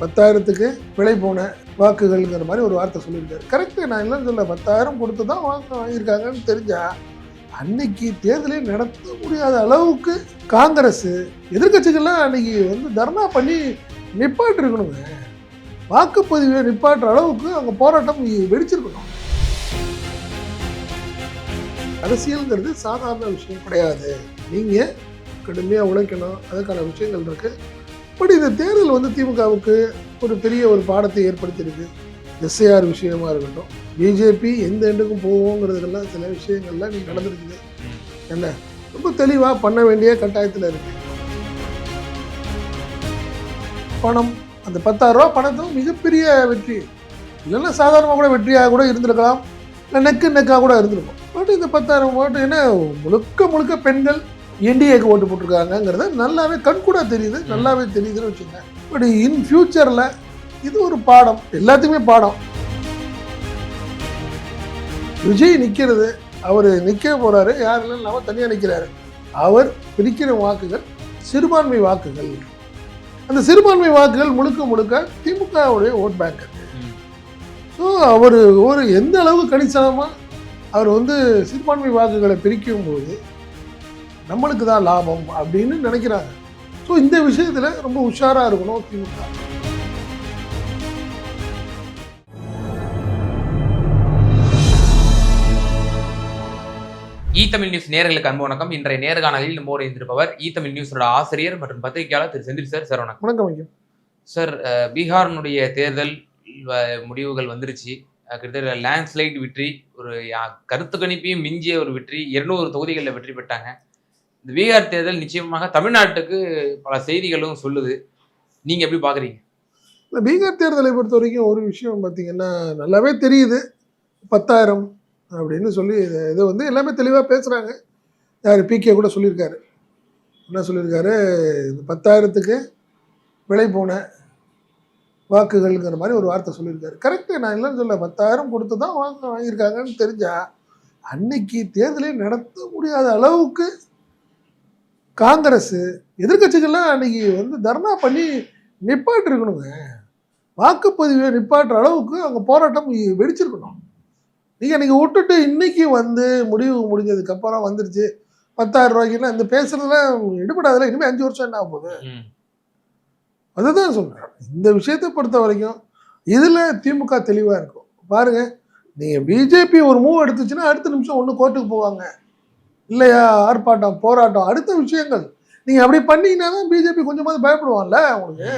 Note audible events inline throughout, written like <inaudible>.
பத்தாயிரத்துக்கு விலை போன வாக்குகள்ங்கிற மாதிரி ஒரு வார்த்தை சொல்லியிருக்காரு. கரெக்டு நான் இல்லைன்னு சொல்ல பத்தாயிரம் கொடுத்து தான் வாக்கு வாங்கியிருக்காங்கன்னு தெரிஞ்சா அன்னைக்கு தேர்தலே நடத்த முடியாத அளவுக்கு காங்கிரஸ் எதிர்க்கட்சிகள்லாம் அன்னைக்கு வந்து தர்ணா பண்ணி நிப்பாட்டிருக்கணுங்க. வாக்குப்பதிவை நிப்பாட்டுற அளவுக்கு அங்கே போராட்டம் வெடிச்சிருக்கணும். அரசியல்ங்கிறது சாதாரண விஷயம் கிடையாது. நீங்கள் கடுமையாக உழைக்கணும். அதுக்கான விஷயங்கள் இருக்குது பட் இந்த தேர்தல் வந்து திமுகவுக்கு ஒரு பெரிய ஒரு பாடத்தை ஏற்படுத்தியிருக்கு. எஸ்ஐஆர் விஷயமா இருக்கட்டும் பிஜேபி எந்த எண்டுக்கும் போவோங்கிறதுக்கெல்லாம் சில விஷயங்கள்லாம் நீ நடந்திருக்குது. என்ன? ரொம்ப தெளிவாக பண்ண வேண்டிய கட்டாயத்தில் இருக்கு. பணம் அந்த பத்தாயிரரூபா பணத்தும் மிகப்பெரிய வெற்றி. இல்லைன்னா சாதாரணமாக கூட வெற்றியாக கூட இருந்திருக்கலாம். இல்லை நெக்கு நெக்காக கூட இருந்திருக்கும். பட் இந்த பத்தாயிரம் ஓட்டு என்ன? முழுக்க முழுக்க பெண்கள் என்டிஏக்கு ஓட்டு போட்டிருக்காங்கங்கிறது நல்லாவே கண்கூடாக தெரியுது நல்லாவே தெரியுதுன்னு வச்சுக்கோங்க. பட் இன் ஃபியூச்சரில் இது ஒரு பாடம் எல்லாத்துக்குமே பாடம். விஜய் நிற்கிறது அவர் நிற்க போகிறாரு யாரும் இல்லாமல் தனியாக நிற்கிறாரு அவர் பிரிக்கிற வாக்குகள் சிறுபான்மை வாக்குகள். அந்த சிறுபான்மை வாக்குகள் முழுக்க முழுக்க திமுகவுடைய ஓட் பேங்க் ஸோ அவர் ஒரு எந்த அளவுக்கு கணிசனமாக அவர் வந்து சிறுபான்மை வாக்குகளை பிரிக்கும் போது நம்மளுக்கு தான் லாபம் அப்படின்னு நினைக்கிறாங்க. ஸோ இந்த விஷயத்தில் ரொம்ப உஷாராக இருக்கணும் திமுக. ஈ தமிழ் நியூஸ் நேயர்களுக்கு அன்பு வணக்கம். இன்றைய நேர்காணலில் நம்மோடு இருந்திருப்பவர் ஈ தமிழ் நியூஸோட ஆசிரியர் மற்றும் பத்திரிகையாளர் திரு செந்தில் சார். சார் வணக்கம். வணக்கம் சார் பீகாரினுடைய தேர்தல் முடிவுகள் வந்துருச்சு. கிட்டத்தட்ட லேண்ட்ஸ்லைட் வெற்றி ஒரு கருத்து கணிப்பையும் மிஞ்சிய ஒரு வெற்றி இருநூறு தொகுதிகளில் வெற்றி பெற்றாங்க. இந்த பீகார் தேர்தல் நிச்சயமாக தமிழ்நாட்டுக்கு பல செய்திகளும் சொல்லுது. நீங்க எப்படி பாக்குறீங்க? இந்த பீகார் தேர்தலை பொறுத்த வரைக்கும் ஒரு விஷயம் பார்த்தீங்கன்னா நல்லாவே தெரியுது. பத்தாயிரம் அப்படின்னு சொல்லி இதை வந்து எல்லாமே தெளிவாக பேசுகிறாங்க யார்? பிகே கூட சொல்லியிருக்காரு. என்ன சொல்லியிருக்காரு? இந்த பத்தாயிரத்துக்கு விலை போன வாக்குகள்ங்கிற மாதிரி ஒரு வார்த்தை சொல்லியிருக்காரு. கரெக்டு நான் இல்லைன்னு சொல்ல பத்தாயிரம் கொடுத்து தான் வாங்க வாங்கியிருக்காங்கன்னு தெரிஞ்சால் அன்னைக்கு தேர்தலே நடத்த முடியாத அளவுக்கு காங்கிரஸ் எதிர்க்கட்சிகள்லாம் அன்னைக்கு வந்து தர்ணா பண்ணி நிப்பாட்டு இருக்கணுங்க வாக்குப்பதிவை நிப்பாட்டுற அளவுக்கு அவங்க போராட்டம் வெடிச்சிருக்கணும். நீங்கள் நீங்கள் விட்டுட்டு இன்னைக்கு வந்து முடிவு முடிஞ்சதுக்கு அப்புறம் வந்துருச்சு. பத்தாயிரம் ரூபாய்க்குலாம் இந்த பேசுறதுலாம் எடுபடாதுல இனிமேல் அஞ்சு வருஷம் என்ன ஆக போகுது? அதுதான் சொல்கிறேன் இந்த விஷயத்தை பொறுத்த வரைக்கும் இதில் திமுக தெளிவாக இருக்கும். பாருங்க நீங்கள் பிஜேபி ஒரு மூவ் எடுத்துச்சுன்னா அடுத்த நிமிஷம் ஒன்று கோர்ட்டுக்கு போவாங்க. இல்லையா ஆர்ப்பாட்டம் போராட்டம் அடுத்த விஷயங்கள். நீங்கள் அப்படி பண்ணீங்கன்னா தான் பிஜேபி கொஞ்சமாவது பயப்படுவான்ல உங்களுக்கு.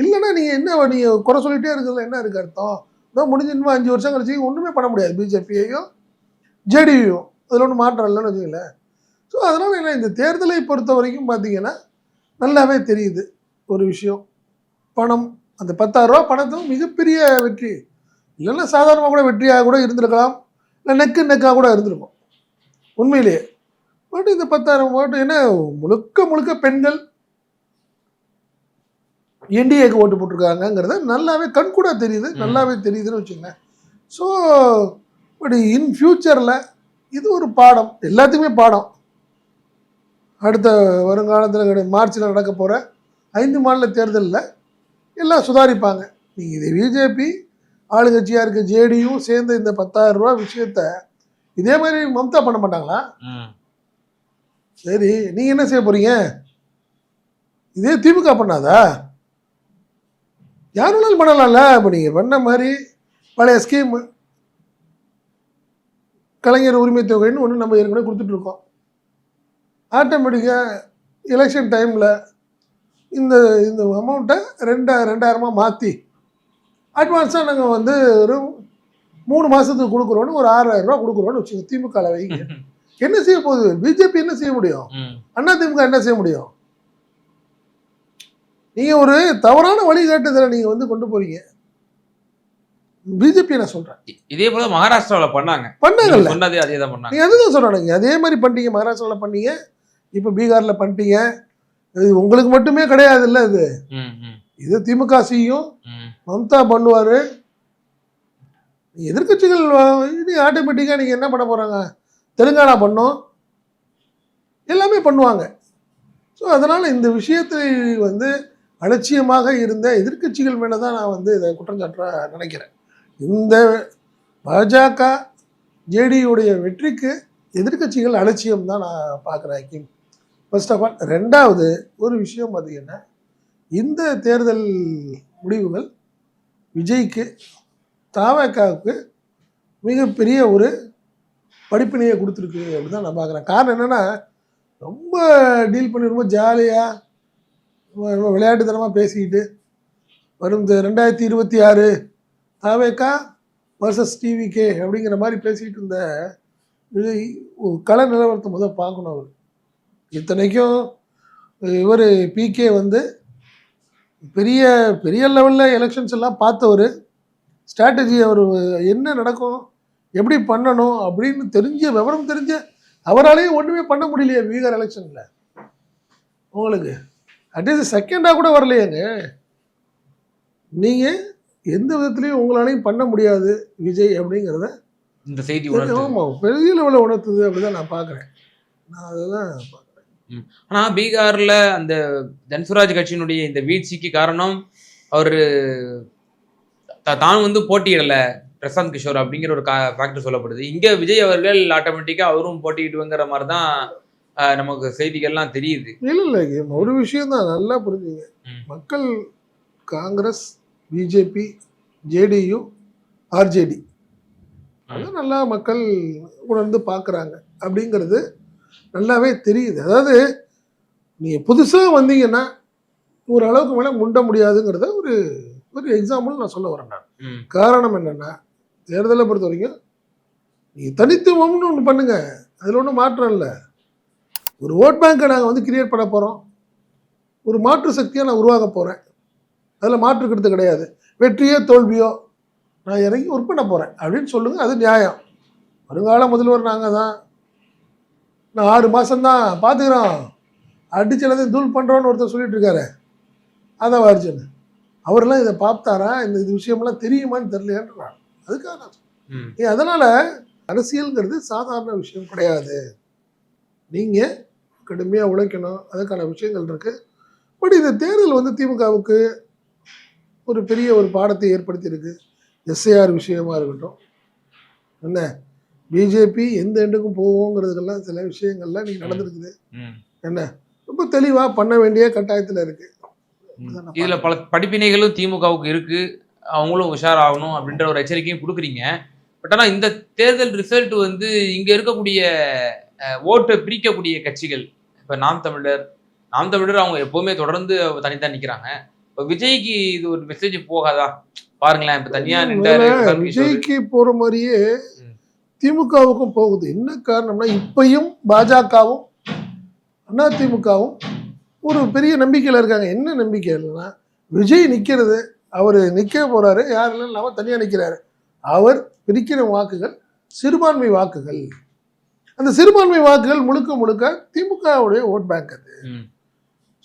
இல்லைன்னா நீங்கள் என்ன நீங்கள் குறை சொல்லிட்டே இருக்கிறதுல என்ன இருக்கு அர்த்தம்? இதோ முடிஞ்சு இன்னும் அஞ்சு வருஷம் கழிச்சு ஒன்றுமே பண்ண முடியாது பிஜேபியையும் ஜேடியையும் அதில் ஒன்றும் மாற்றம் இல்லைன்னு வச்சுங்களேன் ஸோ அதனால் என்ன இந்த தேர்தலை பொறுத்த வரைக்கும் பார்த்தீங்கன்னா நல்லாவே தெரியுது ஒரு விஷயம். பணம் அந்த பத்தாயிரம் ரூபா பணத்தும் மிகப்பெரிய வெற்றி. இல்லைன்னா சாதாரணமாக கூட வெற்றியாக கூட இருந்திருக்கலாம். இல்லை நெக்கு நெக்காக கூட இருந்திருக்கும். உண்மையிலேயே பட் இந்த பத்தாயிரம் ஓட்டு என்ன? முழுக்க முழுக்க பெண்கள் என்டிஏக்கு ஓட்டு போட்டிருக்காங்கங்கிறத நல்லாவே கண்கூடா தெரியுது. நல்லாவே தெரியுதுன்னு வச்சுங்க ஸோ பட் இன் ஃபியூச்சரில் இது ஒரு பாடம். எல்லாத்துக்குமே பாடம். அடுத்த வருங்காலத்தில் மார்ச்சில் நடக்க போகிற ஐந்து மாநில தேர்தலில் எல்லாம் சுதாரிப்பாங்க. நீங்கள் இது பிஜேபி ஆளுங்கட்சியாக இருக்க ஜேடியும் சேர்ந்த இந்த பத்தாயிரம் ரூபா விஷயத்த இதே மாதிரி மம்தா பண்ண மாட்டாங்களா? சரி நீங்கள் என்ன செய்ய போகிறீங்க இதே திமுக பண்ணாதா? யார் வேணாலும் பண்ணலாம்ல இப்போ நீங்கள் பண்ண மாதிரி பழைய ஸ்கீம் கலைஞர் உரிமை தொகைன்னு ஒன்று நம்ம ஏற்கனவே கொடுத்துட்ருக்கோம் ஆட்டோமேட்டிக்காக எலெக்ஷன் டைமில் இந்த இந்த அமௌண்ட்டை ரெண்டா ரெண்டாயிரமாக மாற்றி அட்வான்ஸாக நாங்கள் வந்து ஒரு மூணு மாதத்துக்கு கொடுக்குறோன்னு ஒரு ஆறாயிரம் ரூபா கொடுக்குறோன்னு வச்சுக்கோங்க திமுக வைங்க. <laughs> என்ன செய்ய போகுது? பிஜேபி என்ன செய்ய முடியும்? அண்ணா திமுக என்ன செய்ய முடியும்? நீங்க ஒரு தவறான வழிகாட்டுதலை நீங்க வந்து கொண்டு போறீங்க. பிஜேபி நான் சொல்றேன் இதே போல மகாராஷ்டிராவுல பண்ணாங்க. பண்ணாங்கல்ல. சொன்னதே அதே தான் பண்ணாங்க. நீங்க அதுதான் சொல்றானுங்க அதே மாதிரி பண்ணிட்டீங்க மகாராஷ்டிரால பண்ணீங்க. இப்ப பீகார்ல பண்ணிட்டீங்க. இது உங்களுக்கு மட்டுமே கிடையாது இல்ல இது இது திமுக செய்யும். மம்தா பண்ணுவாரு. எதிர்கட்சிகள் இது ஆட்டோமேட்டிக்காக நீங்கள் என்ன பண்ண போகிறாங்க தெலுங்கானா பண்ணும். எல்லாமே பண்ணுவாங்க. ஸோ அதனால் இந்த விஷயத்தை வந்து அலட்சியமாக இருந்த எதிர்க்கட்சிகள் மேலே தான் நான் வந்து இதை குற்றஞ்சாட்ட நினைக்கிறேன். இந்த பாஜக ஜேடியுடைய வெற்றிக்கு எதிர்க்கட்சிகள் அலட்சியம் தான் நான் பார்க்குறேன் கிம் ஃபர்ஸ்ட் ஆஃப் ஆல் ரெண்டாவது ஒரு விஷயம் பார்த்தீங்கன்னா இந்த தேர்தல் முடிவுகள் விஜய்க்கு தாவக்காவுக்கு மிகப்பெரிய ஒரு படிப்பினையை கொடுத்துருக்கு அப்படின்னு தான் நான் பார்க்குறேன். காரணம் என்னென்னா ரொம்ப டீல் பண்ணி ரொம்ப ஜாலியாக ரொம்ப விளையாட்டுத்தனமாக பேசிக்கிட்டு வரும் இந்த ரெண்டாயிரத்தி இருபத்தி ஆறு தாவேக்கா வர்சஸ் டிவிகே அப்படிங்கிற மாதிரி பேசிக்கிட்டு இருந்த விஜய் ஒரு கள நிலவரத்தை முதல் பார்க்கணும் அவர். இத்தனைக்கும் இவர் பிகே வந்து பெரிய பெரிய லெவலில் எலெக்ஷன்ஸ் எல்லாம் பார்த்தவர் ஸ்ட்ராட்டஜி அவர் என்ன நடக்கும் எப்படி பண்ணணும் அப்படின்னு தெரிஞ்ச விவரம் தெரிஞ்ச அவராலேயும் ஒன்றுமே பண்ண முடியலையே பீகார் எலெக்ஷனில் உங்களுக்கு அட்லீஸ்ட் செகண்டாக கூட வரலையேங்க. நீங்கள் எந்த விதத்துலையும் உங்களாலையும் பண்ண முடியாது விஜய் அப்படிங்கிறத இந்த செய்தி ஆமாம் பெரிய லெவலில் உணர்த்துது அப்படிதான் நான் பார்க்குறேன் நான் அதுதான் பார்க்குறேன் ஆனா பீகார்ல அந்த தன்சுராஜ் கட்சியினுடைய இந்த வீழ்ச்சிக்கு காரணம் அவர் தான் வந்து போட்டியிடல பிரசாந்த் கிஷோர் அப்படிங்கிற ஒரு ஃபேக்டர் சொல்லப்படுது. இங்க விஜய் அவர்கள் ஆட்டோமேட்டிக்கா அவரும் போட்டியிடுங்கிற மாதிரி தான் நமக்கு செய்திகள்லாம் தெரியுது. இல்லை இல்லை ஒரு விஷயம் தான் நல்லா புரிஞ்சுங்க. மக்கள் காங்கிரஸ் பிஜேபி ஜேடியு ஆர்ஜேடி அதை நல்லா மக்கள் உணர்ந்து பார்க்குறாங்க அப்படிங்கிறது நல்லாவே தெரியுது. அதாவது நீங்கள் புதுசாக வந்தீங்கன்னா ஒரு அளவுக்கு மேலே முண்ட முடியாதுங்கிறத ஒரு ஒரு எக்ஸாம்பிள் நான் சொல்ல வரேன் நான். காரணம் என்னென்னா தேர்தலை பொறுத்த வரைக்கும் நீங்கள் தனித்துவம்னு ஒன்று பண்ணுங்க. அதில் ஒன்றும் மாற்றம் இல்லை. ஒரு ஓட் பேங்கை நாங்கள் வந்து கிரியேட் பண்ண போகிறோம் ஒரு மாற்று சக்தியை நான் உருவாக்க போகிறேன் அதில் மாற்று கருத்து கிடையாது. வெற்றியோ தோல்வியோ நான் இறங்கி ஒர்க் பண்ண போகிறேன் அப்படின்னு சொல்லுங்கள் அது நியாயம். வருங்கால முதல்வர் நாங்கள் தான். நான் ஆறு மாதம்தான் பார்த்துக்கிறோம் அடிச்சு எல்லாத்தையும் தூள் பண்ணுறோன்னு ஒருத்தர் சொல்லிட்டு இருக்காரு. அதான் அர்ஜுன் அவரெல்லாம் இதை பார்த்தாரா? இந்த இது விஷயமெல்லாம் தெரியுமான்னு தெரியலையான்றான் அதுக்காக நான் அதனால் அரசியல்ங்கிறது சாதாரண விஷயம் கிடையாது. நீங்கள் கடுமையாக உழைக்கணும். அதுக்கான விஷயங்கள் இருக்குது பட் இந்த தேர்தல் வந்து திமுகவுக்கு ஒரு பெரிய ஒரு பாடத்தை ஏற்படுத்தியிருக்கு. எஸ்ஐஆர் விஷயமா இருக்கட்டும். என்ன? பிஜேபி எந்த எண்டுக்கும் போவோங்கிறதுக்கெல்லாம் சில விஷயங்கள்லாம் நீங்க நடந்திருக்குது. என்ன? ரொம்ப தெளிவாக பண்ண வேண்டிய கட்டாயத்தில் இருக்கு. ம். இதுல பல படிப்பினைகளும் திமுகவுக்கு இருக்கு. அவங்களும் உஷாராகணும் அப்படின்ற ஒரு எச்சரிக்கையும் கொடுக்குறீங்க. பட் ஆனா இந்த தேர்தல் ரிசல்ட் வந்து இங்க இருக்கக்கூடிய ஓட்டை பிரிக்கக்கூடிய கட்சிகள் இப்ப நாம் தமிழர் நாம் தமிழர் அவங்க எப்பவுமே தொடர்ந்து தனித்தான் நிக்கிறாங்க. இப்ப விஜய்க்கு இது ஒரு மெசேஜ் போகாதா? பாருங்களேன் இப்ப தனியா நின்றாரு வேற பிரசாந்த் கிஷோர். விஜய்க்கு போற மாதிரியே. திமுகவுக்கும் போகுது. என்ன காரணம்னா இப்பயும் பாஜகவும் அதிமுகவும் ஒரு பெரிய நம்பிக்கையில் இருக்காங்க. என்ன நம்பிக்கை இல்லைன்னா விஜய் நிற்கிறது அவர் நிற்க போறாரு யாரெல்லாம் இல்லாமல் தனியாக நிற்கிறாரு அவர் பிரிக்கிற வாக்குகள் சிறுபான்மை வாக்குகள். அந்த சிறுபான்மை வாக்குகள் முழுக்க முழுக்க திமுகவுடைய ஓட் பேங்க் அது.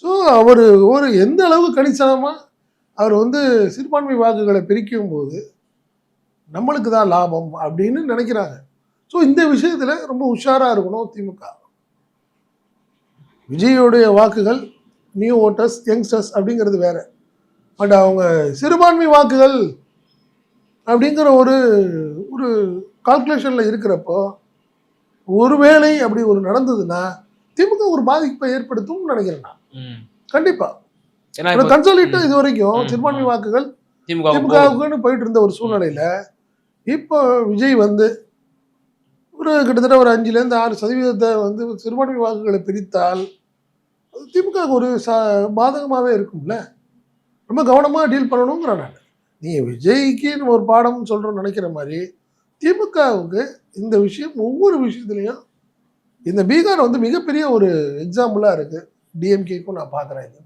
ஸோ அவர் ஒரு எந்த அளவு கணிசமாக அவர் வந்து சிறுபான்மை வாக்குகளை பிரிக்கும் போது நம்மளுக்கு தான் லாபம் அப்படின்னு நினைக்கிறாங்க. ஸோ இந்த விஷயத்தில் ரொம்ப உஷாராக இருக்கணும் திமுக. விஜயோடைய வாக்குகள் நியூ ஓட்டர்ஸ் யங்ஸ்டர்ஸ் அப்படிங்கிறது வேற. பட் அவங்க சிறுபான்மை வாக்குகள் அப்படிங்கிற ஒரு ஒரு கால்குலேஷனில் இருக்கிறப்போ ஒருவேளை அப்படி ஒரு நடந்ததுன்னா திமுக ஒரு பாதிப்பை ஏற்படுத்தும்னு நினைக்கிறேன் நான். ம். கண்டிப்பா. ஏன்னா இப்ப கன்சாலிட்டா இது வரைக்கும் சிறுபான்மை. வாக்குகள் திமுகவுக்கு திமுகவுக்குன்னு போயிட்டு இருந்த ஒரு சூழ்நிலையில இப்போ விஜய் வந்து ஒரு கிட்டத்தட்ட ஒரு அஞ்சுல இருந்து ஆறு சதவீதத்தை வந்து சிறுபான்மை வாக்குகளை பிரித்தால் அது திமுகவுக்கு ஒரு ச பாதகமாகவே இருக்கும்ல? ரொம்ப கவனமாக டீல் பண்ணணுங்கிறேன் நான் நீங்கள் விஜய்க்கு நம்ம ஒரு பாடம் சொல்கிறோம்னு நினைக்கிற மாதிரி திமுகவுக்கு இந்த விஷயம் ஒவ்வொரு விஷயத்துலையும் இந்த பீகார் வந்து மிகப்பெரிய ஒரு எக்ஸாம்பிளாக இருக்குது டிஎம்கேக்கும் நான் பார்க்குறேன் இது.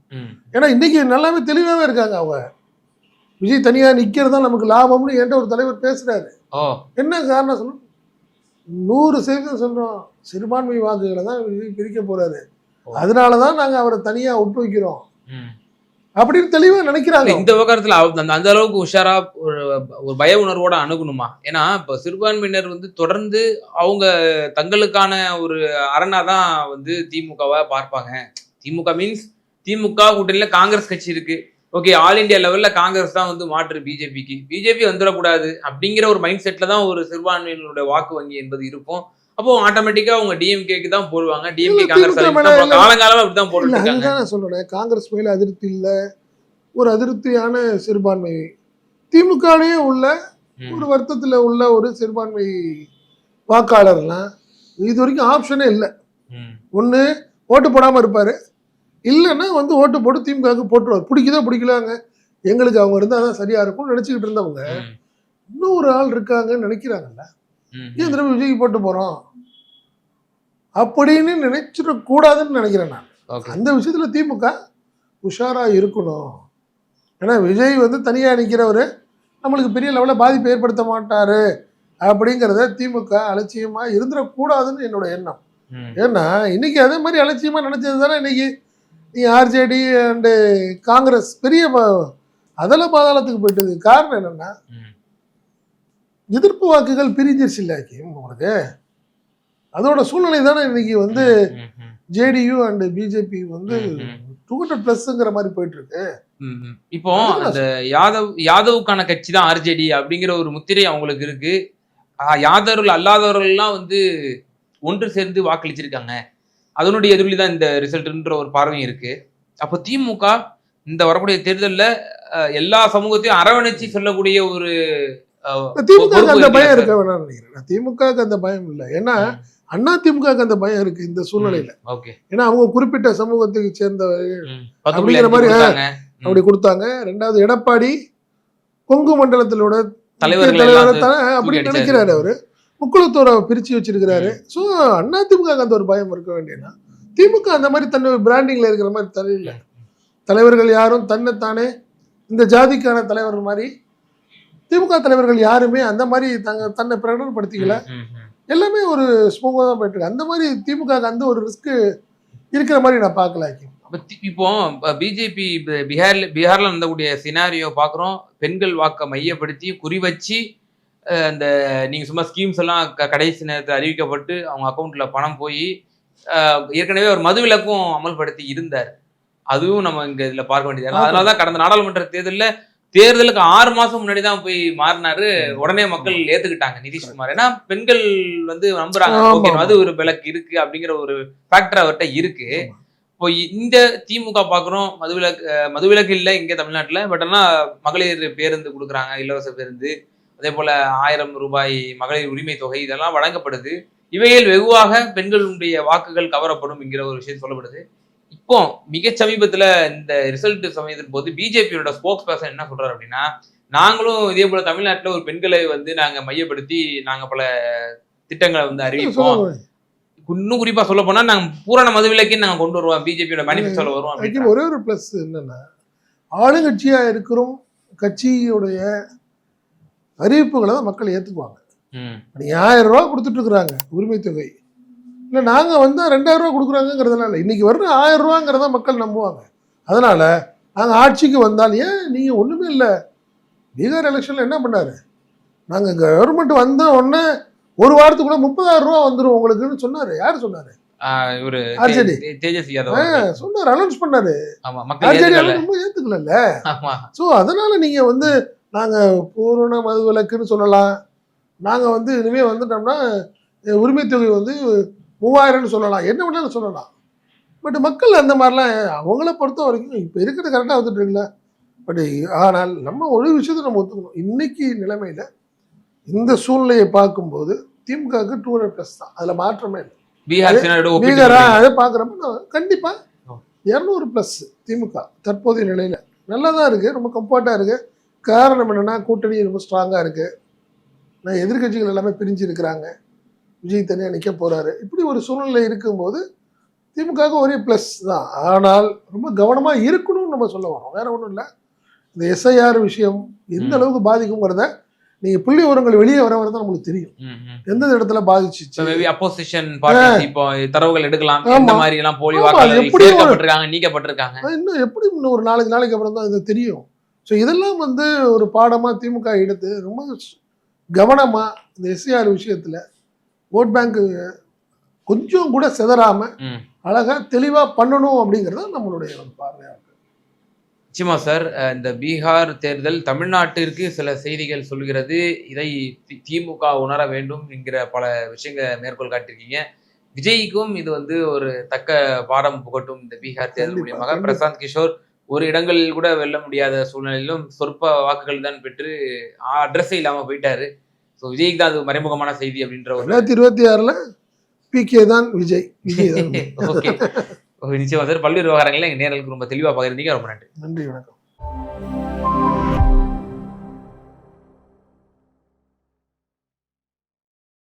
ஏன்னா இன்னைக்கு நல்லாவே தெளிவாகவே இருக்காங்க அவங்க. விஜய் தனியாக நிற்கிறது தான் நமக்கு லாபம்னு என்கிட்ட ஒரு தலைவர் பேசுகிறாரு என்ன காரணம் சொல்லணும் நூறு சதவீதம் சொல்கிறோம் சிறுபான்மை வாக்குகளை தான் பிரிக்க போகிறாரு. அதனால தான் நாங்கள் அவரை தனியாக விட்டு வைக்கிறோம். அப்படின்னு தெளிவாக நினைக்கிறாங்க. இந்த விவகாரத்துல அந்த- அந்த அளவுக்கு உஷாரா ஒரு ஒரு பய உணர்வோட அணுகணுமா? ஏன்னா இப்ப சிறுபான்மையினர் வந்து தொடர்ந்து அவங்க தங்களுக்கான ஒரு அரணா தான் வந்து திமுகவை பார்ப்பாங்க. திமுக மீன்ஸ் திமுக கூட்டணியில காங்கிரஸ் கட்சி இருக்கு. ஓகே ஆல் இந்தியா லெவல்ல காங்கிரஸ் தான் வந்து மாற்று பிஜேபிக்கு பிஜேபி வந்துடக்கூடாது அப்படிங்கிற ஒரு மைண்ட் செட்ல தான் ஒரு சிறுபான்மையினருடைய வாக்கு வங்கி என்பது இருக்கும். அப்போ ஆட்டோமேட்டிக்கா அவங்க டிஎம்கேக்கு தான் போடுவாங்க. டிஎம்கே காங்கிரஸ் தான். காலங்காலமா இருக்காங்க அதுதான் நான் சொல்றேன். காங்கிரஸ் மேல அதிருப்தி இல்ல. ஒரு அதிருப்தியான சிறுபான்மை. திமுகலயே உள்ள. ஒரு வருத்தத்துல உள்ள ஒரு சிறுபான்மை வாக்காளர்லாம் இது வரைக்கும் ஆப்ஷனே இல்லை. ஒன்று ஓட்டு போடாமல் இருப்பார். இல்லைன்னா வந்து ஓட்டு போட்டு திமுகவுக்கு போட்டுருவார் பிடிக்குதோ பிடிக்கலாங்க. எங்களுக்கு அவங்க இருந்தால் தான் சரியா இருக்கும்னு நினச்சிக்கிட்டு இருந்தவங்க ஒரு ஆள் இருக்காங்கன்னு நினைக்கிறாங்கல்ல. ஏன் திரும்ப விஜய்க்கு போட்டு போகிறோம் அப்படின்னு நினைச்சிடக்கூடாதுன்னு நினைக்கிறேன் நான். அந்த விஷயத்தில் திமுக உஷாரா இருக்கணும். ஏன்னா விஜய் வந்து தனியாக நிற்கிறவர் நம்மளுக்கு பெரிய லெவலில் பாதிப்பு ஏற்படுத்த மாட்டார் அப்படிங்கிறத திமுக அலட்சியமாக இருந்துடக்கூடாதுன்னு என்னோட எண்ணம். ஏன்னா இன்னைக்கு அதே மாதிரி அலட்சியமாக நினச்சது தானே இன்னைக்கு? ஆர்ஜேடி அண்டு காங்கிரஸ் பெரிய ப- அதல பாதாளத்துக்கு போயிட்டது காரணம் என்னன்னா. எதிர்ப்பு வாக்குகள் பிரிஞ்சிருச்சு இல்லை ஹக்கீம் உங்களுக்கு அதோட சூழ்நிலை தானே இன்னைக்கு வந்து. ஜேடியு அண்ட் பிஜேபி வந்து. டூ ஹண்ட்ரட் பிளஸ்ங்கிற மாதிரி போயிட்டு இருக்கு. இப்போ அந்த யாதவ் யாதவுக்கான கட்சி தான் ஆர்ஜேடி அப்படிங்கிற ஒரு முத்திரை அவங்களுக்கு இருக்கு யாதவர்கள் அல்லாதவர்கள்லாம் வந்து ஒன்று சேர்ந்து வாக்களிச்சிருக்காங்க அதனுடைய எதிரொலி தான் இந்த ரிசல்ட்ன்ற ஒரு பார்வையும் இருக்கு. அப்போ திமுக இந்த வரக்கூடிய தேர்தல்ல எல்லா சமூகத்தையும் அரவணைச்சு சொல்லக்கூடிய ஒரு திமுக அந்த பயம் இருக்க வேணாம்னு நினைக்கிறேன். திமுகவுக்கு அந்த பயம் இல்லை. ஏன்னா அண்ணா திமுகவுக்கு அந்த பயம் இருக்கு இந்த சூழ்நிலையில. ஓகே. ஏன்னா அவங்க குறிப்பிட்ட சமூகத்துக்கு புள்ளி அப்படிங்கிற மாதிரி. அப்படி கொடுத்தாங்க. ரெண்டாவது எடப்பாடி கொங்கு மண்டலத்திலோட தலைவரை அப்படி நினைக்கிறாரு அவரு. முக்குளத்தோரை பிரிச்சு வச்சிருக்கிறாரு. ஸோ அண்ணா திமுக அந்த ஒரு பயம் இருக்க வேண்டியதுதான். திமுக அந்த மாதிரி தன்னை பிராண்டிங்ல இருக்கிற மாதிரி தெரியல தலைவர்கள் யாரும் தன்னைத்தானே இந்த ஜாதிக்கான தலைவர் மாதிரி திமுக தலைவர்கள் யாருமே அந்த மாதிரி தங்க தன்னை பிரகடனப்படுத்திக்கல. எல்லாமே ஒரு ஸ்மூத்தாக தான் போயிட்டு இருக்கு. அந்த மாதிரி திமுக அந்த ஒரு ரிஸ்க் இருக்கிற மாதிரி நான் பார்க்கல இப்போ பிஜேபி பீகார்ல பீகார்ல நடந்தக்கூடிய சினாரியோ பாக்குறோம். பெண்கள் வாக்கை மையப்படுத்தி குறி வச்சு அஹ், அந்த நீங்க சும்மா ஸ்கீம்ஸ் எல்லாம் க- கடைசி நேரத்தில் அறிவிக்கப்பட்டு அவங்க அக்கௌண்ட்ல பணம் போய் ஏற்கனவே ஒரு மது விலக்கும் அமல்படுத்தி இருந்தார். அதுவும் நம்ம இங்க இதுல பார்க்க வேண்டியது. ஆமா. அதனாலதான் கடந்த நாடாளுமன்ற தேர்தல்ல தேர்தலுக்கு ஆறு மாசம் முன்னாடி தான் போய் மாறினாரு. உடனே மக்கள் ஏத்துக்கிட்டாங்க நிதிஷ்குமார். ஏன்னா பெண்கள் வந்து நம்புறாங்க. மது ஒரு விலக்கு இருக்கு அப்படிங்கிற ஒரு ஃபேக்டர் அவர்கிட்ட இருக்கு. இப்போ இந்த திமுக பாக்குறோம் மதுவிலக்கு மதுவிலக்கு இல்லை இங்க தமிழ்நாட்டுல. பட் ஆனா மகளிர் பேருந்து கொடுக்குறாங்க இலவச பேருந்து. அதே போல ஆயிரம் ரூபாய் மகளிர் உரிமை தொகை இதெல்லாம் வழங்கப்படுது இவையில் வெகுவாக பெண்களுடைய வாக்குகள் கவரப்படும் என்கிற ஒரு விஷயம் சொல்லப்படுது இப்போ மிக சமீபத்துல இந்த ரிசல்ட் சமயத்தின் போது பிஜேபியோட ஸ்போக்ஸ் பர்சன் என்ன சொல்றாரு அப்படின்னா நாங்களும் இதே போல தமிழ்நாட்டுல ஒரு பெண்களை வந்து நாங்க மையப்படுத்தி நாங்க பல திட்டங்களை வந்து அறிவிப்போம். இன்னும் குறிப்பா சொல்ல போனா நாங்க பூரண மதுவிலக்கையும் நாங்க கொண்டு வருவோம் பிஜேபியோட மேனிஃபெஸ்டோல வருவோம். ஒரே ஒரு ப்ளஸ் என்னன்னா ஆளுங்கட்சியா இருக்கிறோம் கட்சியுடைய அறிவிப்புகளை தான் மக்கள் நீங்க ஆயிரம் ரூபா கொடுத்துட்டு இருக்கிறாங்க உரிமை தொகை. இல்லை நாங்கள் வந்து ரெண்டாயிரம் ரூபா கொடுக்குறாங்கிறதுனால இன்னைக்கு வர்ற ஆயிரம் ரூபாங்கிறத மக்கள் நம்புவாங்க. அதனால நாங்கள் ஆட்சிக்கு வந்தால் ஏன் நீங்கள் ஒன்றுமே இல்லை? பீகார் எலெக்ஷனில் என்ன பண்ணாரு? நாங்கள் கவர்மெண்ட் வந்த உடனே ஒரு வாரத்துக்குள்ள முப்பதாயிரம் ரூபா வந்துடும் உங்களுக்குன்னு சொன்னாரு. யார் சொன்னாரு? இவரு RJD. தே- தேஜஸ்வி யாதவ் அவர்கள். சொன்னார் அனௌன்ஸ் பண்ணாரு. ஆமா ஏத்துக்கல. ஸோ அதனால நீங்க வந்து நாங்க பூரண மது விலக்குன்னு சொல்லலாம். நாங்க வந்து இனிமே வந்துட்டோம்னா உரிமை தொகை வந்து மூவாயிரம்னு சொல்லலாம். என்ன வேணாலும் சொல்லலாம். பட் மக்கள் அந்த மாதிரிலாம் அவங்கள பொறுத்த வரைக்கும் இப்போ இருக்கிறது கரெக்டாக வந்துட்டு இருக்குல்ல. பட் ஆனால் நம்ம ஒரு விஷயத்தை நம்ம ஒத்துக்கணும். இன்னைக்கு நிலைமையில இந்த சூழ்நிலையை பார்க்கும்போது திமுகவுக்கு டூ ஹண்ட்ரட் ப்ளஸ் தான். அதில் மாற்றமே இல்லை. பீகார். அதை பார்க்குறப்ப கண்டிப்பாக. இரநூறு ப்ளஸ் திமுக தற்போதைய நிலையில். நல்லா தான் இருக்குது ரொம்ப கம்ஃபர்ட்டாக இருக்குது காரணம் என்னென்னா கூட்டணி ரொம்ப ஸ்ட்ராங்காக இருக்குது நான் எதிர்க்கட்சிகள் எல்லாமே பிரிஞ்சு இருக்கிறாங்க விஜய் தனியாக நிற்க போகிறாரு இப்படி ஒரு சூழ்நிலை இருக்கும்போது திமுகவுக்கு ஒரே ப்ளஸ் தான். ஆனால் ரொம்ப கவனமாக இருக்கணும்னு நம்ம சொல்ல வரோம் வேற ஒன்றும் இல்லை. இந்த எஸ்ஐஆர் விஷயம் எந்த. அளவுக்கு பாதிக்குங்கிறத நீங்கள் புள்ளி விவரங்கள் வெளியே வர வர தான் நம்மளுக்கு தெரியும். எந்தெந்த இடத்துல opposition parties இப்போ தரவுகள் எடுக்கலாம். இந்த மாதிரி எல்லாம் போலி வாக்காளர்கள் நீக்கப்பட்டிருக்காங்க. இன்னும் எப்படி இன்னும் ஒரு நாலஞ்சு நாளைக்கு அப்புறம் தான் இது தெரியும். ஸோ இதெல்லாம் வந்து ஒரு பாடமாக திமுக எடுத்து ரொம்ப கவனமாக இந்த எஸ்சிஆர் விஷயத்தில் ஓட் பேங்க் கொஞ்சம் கூட சிதறாம ம், அழகா தெளிவா பண்ணணும் அப்படிங்கிறது நம்மளுடைய ஒரு பார்வையா இருக்கு நிச்சயமா சார். இந்த பீகார் தேர்தல் தமிழ்நாட்டிற்கு சில செய்திகள் சொல்கிறது. இதை திமுக உணர வேண்டும் என்கிற பல விஷயங்களை மேற்கோள் காட்டியிருக்கீங்க. விஜய்க்கும் இது வந்து ஒரு தக்க பாடம் புகட்டும் இந்த பீகார் தேர்தல் மூலியமாக. பிரசாந்த் கிஷோர். ஒரு இடங்களில் கூட வெல்ல முடியாத சூழ்நிலையிலும் சொற்ப வாக்குகள் தான் பெற்று அட்ரஸே இல்லாம போயிட்டாரு. ஸோ விஜய்க்கு தான் அது மறைமுகமான செய்தி அப்படின்ற ஒரு ரெண்டாயிரத்தி இருபத்தி ஆறுல பிகே தான் விஜய். விஜய் ஓகே <laughs> நிச்சயமா சார். பல்வேறு விவகாரங்களை எங்க நேரலுக்கு ரொம்ப தெளிவா பகிர்ந்தீங்க. ரொம்ப நன்றி. நன்றி வணக்கம்.